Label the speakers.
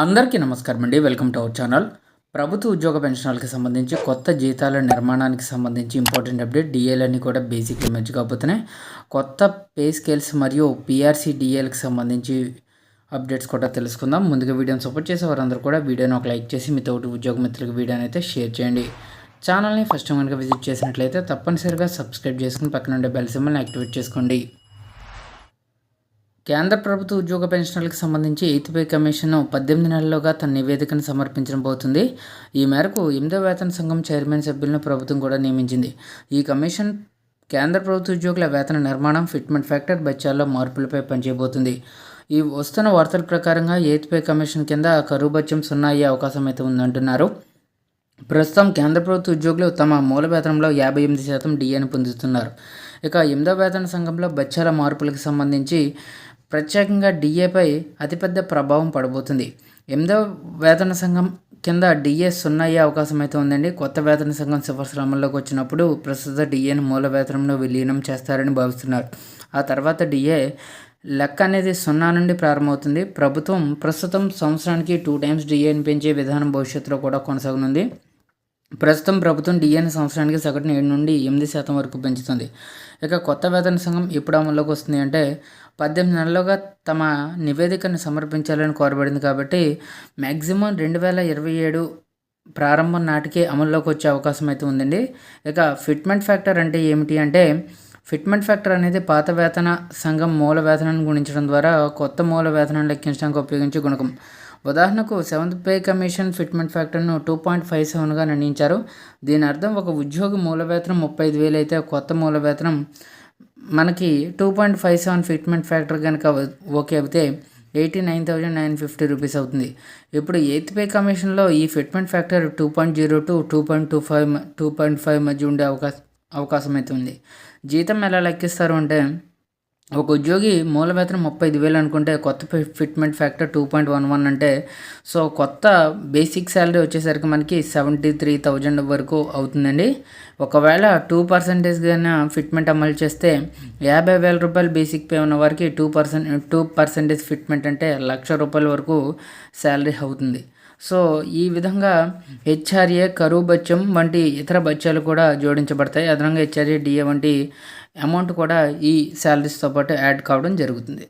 Speaker 1: అందరికీ నమస్కారం అండి. Welcome to our channel. ప్రభుత్వ ఉద్యోగ పెన్షనాలకు సంబంధించి కొత్త జీతాల నిర్మాణానికి సంబంధించి ఇంపార్టెంట్ అప్డేట్ డిఏలన్నీ కూడా బేసిక్గా మెర్జ్ కాబోతున్నాయి. కొత్త పే స్కేల్స్ మరియు పిఆర్సీ డిఏలకు సంబంధించి అప్డేట్స్ కూడా తెలుసుకుందాం. ముందుగా వీడియోని సపోర్ట్ చేసే వారందరూ కూడా వీడియోని ఒక లైక్ చేసి మీ తోటి ఉద్యోగ మిత్రులకు వీడియోని అయితే షేర్ చేయండి. ఛానల్ని ఫస్ట్ టైం కనుక విజిట్ చేసినట్లయితే తప్పనిసరిగా సబ్స్క్రైబ్ చేసుకుని పక్కన ఉండే బెల్ సింబల్ని యాక్టివేట్ చేసుకోండి. కేంద్ర ప్రభుత్వ ఉద్యోగ పెన్షన్లకు సంబంధించి ఎయిత్ పే కమిషన్ పద్దెనిమిది నెలల్లోగా తన నివేదికను సమర్పించబోతుంది ఈ మేరకు ఎనిమిదో వేతన సంఘం చైర్మన్ సభ్యులను ప్రభుత్వం కూడా నియమించింది. ఈ కమిషన్ కేంద్ర ప్రభుత్వ ఉద్యోగుల వేతన నిర్మాణం ఫిట్మెంట్ ఫ్యాక్టర్ బత్యాల్లో మార్పులపై పనిచేయబోతుంది. ఈ వస్తున్న వార్తల ప్రకారంగా ఎయిత్ పే కమిషన్ కింద కరువు బత్యం సున్నా అయ్యే అవకాశం అయితే ఉందంటున్నారు. ప్రస్తుతం కేంద్ర ప్రభుత్వ ఉద్యోగులు తమ మూల వేతనంలో యాభై ఎనిమిది శాతం డిఏని పొందుతున్నారు. ఇక ఎనిమిదో వేతన సంఘంలో బత్యాల మార్పులకు సంబంధించి ప్రత్యేకంగా డిఏపై అతిపెద్ద ప్రభావం పడబోతుంది. ఎనిమిదవ వేతన సంఘం కింద డిఏ సున్నా అయ్యే అవకాశం అయితే ఉందండి. కొత్త వేతన సంఘం సిఫార్సులు అమల్లోకి వచ్చినప్పుడు ప్రస్తుత డిఏను మూల వేతనంలో విలీనం చేస్తారని భావిస్తున్నారు. ఆ తర్వాత డిఏ లెక్క అనేది సున్నా నుండి ప్రారంభమవుతుంది. ప్రభుత్వం ప్రస్తుతం సంవత్సరానికి టూ టైమ్స్ డిఏని పెంచే విధానం భవిష్యత్తులో కూడా కొనసాగనుంది. ప్రస్తుతం ప్రభుత్వం డిఎన్ఏ సంవత్సరానికి సగటున ఏడు నుండి ఎనిమిది శాతం వరకు పెంచుతుంది. ఇక కొత్త వేతన సంఘం ఎప్పుడు అమల్లోకి వస్తుంది అంటే పద్దెనిమిది నెలలుగా తమ నివేదికను సమర్పించాలని కోరబడింది కాబట్టి మ్యాక్సిమం రెండు వేల ఇరవై ఏడు ప్రారంభం నాటికే అమల్లోకి వచ్చే అవకాశం అయితే ఉందండి. ఇక ఫిట్మెంట్ ఫ్యాక్టర్ అంటే ఏమిటి అంటే ఫిట్మెంట్ ఫ్యాక్టర్ అనేది పాత వేతన సంఘం మూల వేతనాన్ని గుణించడం ద్వారా కొత్త మూల వేతనాన్ని లెక్కించడానికి ఉపయోగించే గుణకం. ఉదాహరణకు సెవెంత్ పే కమిషన్ ఫిట్మెంట్ ఫ్యాక్టర్ను టూ పాయింట్ ఫైవ్ సెవెన్గా నిర్ణయించారు. దీని అర్థం ఒక ఉద్యోగి మూల వేతనం ముప్పై ఐదు వేలు అయితే కొత్త మూల వేతనం మనకి two point five seven fitment factor కనుక ఓకే అయితే eighty nine thousand nine fifty rupees అవుతుంది. ఇప్పుడు ఎయిత్ పే కమిషన్లో ఈ fitment factor two point zero to two point two five two point five మధ్య ఉండే అవకాశం అవకాశం అయితే ఉంది. జీతం ఎలా లెక్కిస్తారు అంటే ఒక ఉద్యోగి మూల వేతనం ముప్పై ఐదు వేలు అనుకుంటే కొత్త fitment factor two point one one అంటే సో కొత్త బేసిక్ శాలరీ వచ్చేసరికి మనకి సెవెంటీ త్రీ థౌజండ్ వరకు అవుతుందండి. ఒకవేళ టూ పర్సెంటేజ్ కన్నా ఫిట్మెంట్ అమలు చేస్తే యాభై వేల రూపాయలు బేసిక్ పే ఉన్న వారికి two percent two percentage fitment అంటే లక్ష రూపాయల వరకు శాలరీ అవుతుంది. సో ఈ విధంగా హెచ్ఆర్ఏ కరువు బత్యం వంటి ఇతర బత్యాలు కూడా జోడించబడతాయి. అదనంగా హెచ్ఆర్ఏ డిఏ వంటి అమౌంట్ కూడా ఈ శాలరీస్తో పాటు యాడ్ కావడం జరుగుతుంది.